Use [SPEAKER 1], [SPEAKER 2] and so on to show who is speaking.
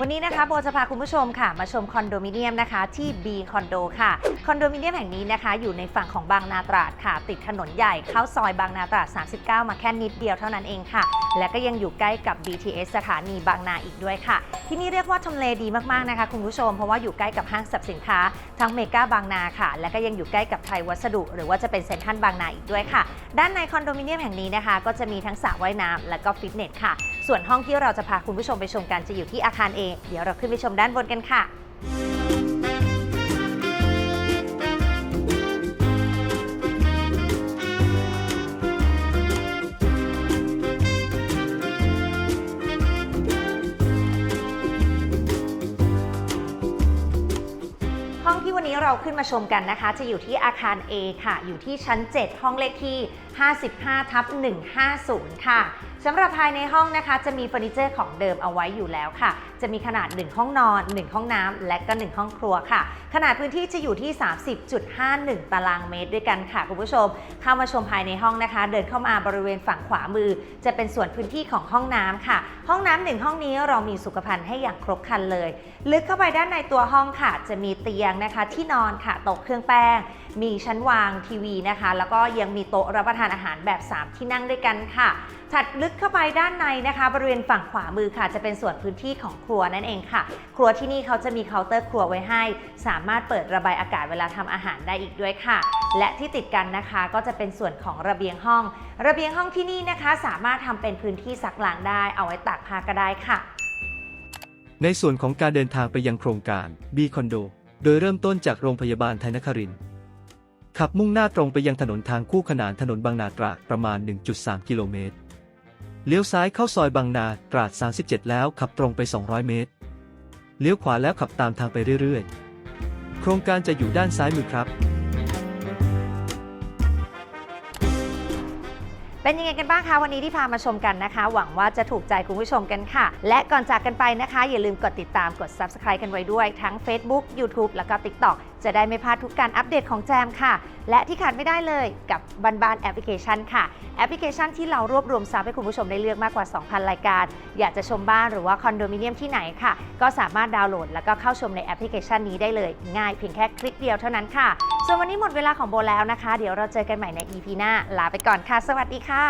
[SPEAKER 1] วันนี้นะคะโบจะพาคุณผู้ชมค่ะ มาชมคอนโดมิเนียมนะคะที่ B คอนโดค่ะ คอนโดมิเนียมแห่งนี้นะคะ อยู่ในฝั่งของบางนาตราดค่ะ ติดถนนใหญ่เข้าซอยบางนาตราด 39 มาแค่นิดเดียวเท่านั้นเองค่ะ และก็ยังอยู่ใกล้กับ BTS สถานีบางนาอีกด้วยค่ะ ที่นี่เรียกว่าทำเลดีมากๆนะคะ คุณผู้ชมเพราะว่าอยู่ใกล้กับห้างสรรพสินค้า ทั้งเมกาบางนาค่ะ และก็ยังอยู่ใกล้กับไทยวัสดุ หรือว่าจะเป็นเซ็นทรัลบางนาอีกด้วยค่ะ ด้านในคอนโดมิเนียมแห่งนี้นะคะ ก็จะมีทั้งสระว่ายน้ำและก็ฟิตเนสค่ะ ส่วนห้องที่เราจะพาคุณผู้ชมไปชมกันจะอยู่ที่อาคาร A เดี๋ยวเราขึ้นไปชมด้านบนกันค่ะห้อง วันนี้เราขึ้นมาชมกันนะคะ จะอยู่ที่อาคาร A ค่ะ อยู่ที่ชั้น 7 ห้องเลขที่ 55ทับ150 ค่ะสำหรับภายในห้องนะคะ จะมีเฟอร์นิเจอร์ของเดิมเอาไว้อยู่แล้วค่ะ จะมีขนาด 1 ห้องนอน 1 ห้องน้ำและก็ 1 ห้องครัวค่ะ ขนาดพื้นที่จะอยู่ที่ 30.51 ตารางเมตรด้วยกันค่ะคุณผู้ชม เข้ามาชมภายในห้องนะคะ เดินเข้ามาบริเวณฝั่งขวามือ จะเป็นส่วนพื้นที่ของห้องน้ำค่ะ ห้องน้ำหนึ่งห้องนี้เรามีสุขภัณฑ์ให้อย่างครบครันเลย ลึกเข้าไปด้านในตัวห้องค่ะ จะมีเตียงนะคะที่นอนค่ะโต๊ะเครื่องแป้ง มีชั้นวางทีวีนะคะ แล้วก็ยังมีโต๊ะรับประทานอาหารแบบ 3 ที่นั่งด้วยกันค่ะ ถัดลึกเข้าไปด้านในนะคะ บริเวณฝั่งขวามือค่ะ จะเป็นส่วนพื้นที่ของครัวนั่นเองค่ะ ครัวที่นี่เขาจะมีเคาน์เตอร์ครัวไว้ให้ สามารถเปิดระบายอากาศเวลาทำอาหารได้อีกด้วยค่ะ และที่ติดกันนะคะก็จะเป็นส่วนของระเบียงห้อง ระเบียงห้องที่นี่นะคะ สามารถทำเป็นพื้นที่ซักล้างได้ เอาไว้ตากผ้าก็ได้ค่ะ
[SPEAKER 2] ในส่วนของการเดินทางไปยังโครงการ B คอนโด โดยเริ่มต้นจากโรงพยาบาลไทยนครินทร์ขับมุ่งหน้าตรงไปยังถนนทางคู่ขนานถนนบางนาตราดประมาณ 1.3 กิโลเมตร เลี้ยวซ้ายเข้าซอยบางนาตราด 37 แล้วขับตรงไป 200 เมตร เลี้ยวขวาแล้วขับตามทางไปเรื่อยๆ โครงการจะอยู่ด้านซ้ายมือครับ
[SPEAKER 1] เป็นยังไงกันบ้างคะวันนี้ที่พามาชมกันนะคะ หวังว่าจะถูกใจคุณผู้ชมกันค่ะ และก่อนจากกันไปนะคะ อย่าลืมกดติดตามกด subscribe กันไว้ด้วยทั้ง Facebook YouTube แล้วก็ TikTok จะได้ไม่พลาดทุกการอัปเดตของแจมค่ะ และที่ขาดไม่ได้เลยกับบันบานแอปพลิเคชันค่ะ แอปพลิเคชันที่เรารวบรวมซับให้คุณผู้ชมได้เลือกมากกว่า 2,000 รายการ อยากจะชมบ้านหรือว่าคอนโดมิเนียมที่ไหนค่ะ ก็สามารถดาวน์โหลด แล้วก็เข้าชมในแอปพลิเคชันนี้ได้เลย ง่ายเพียงแค่คลิกเดียวเท่านั้นค่ะ ส่วนวันนี้หมดเวลาของโบแล้วนะคะ เดี๋ยวเราเจอกันใหม่ใน EP หน้า ลาไปก่อนค่ะ สวัสดีค่ะ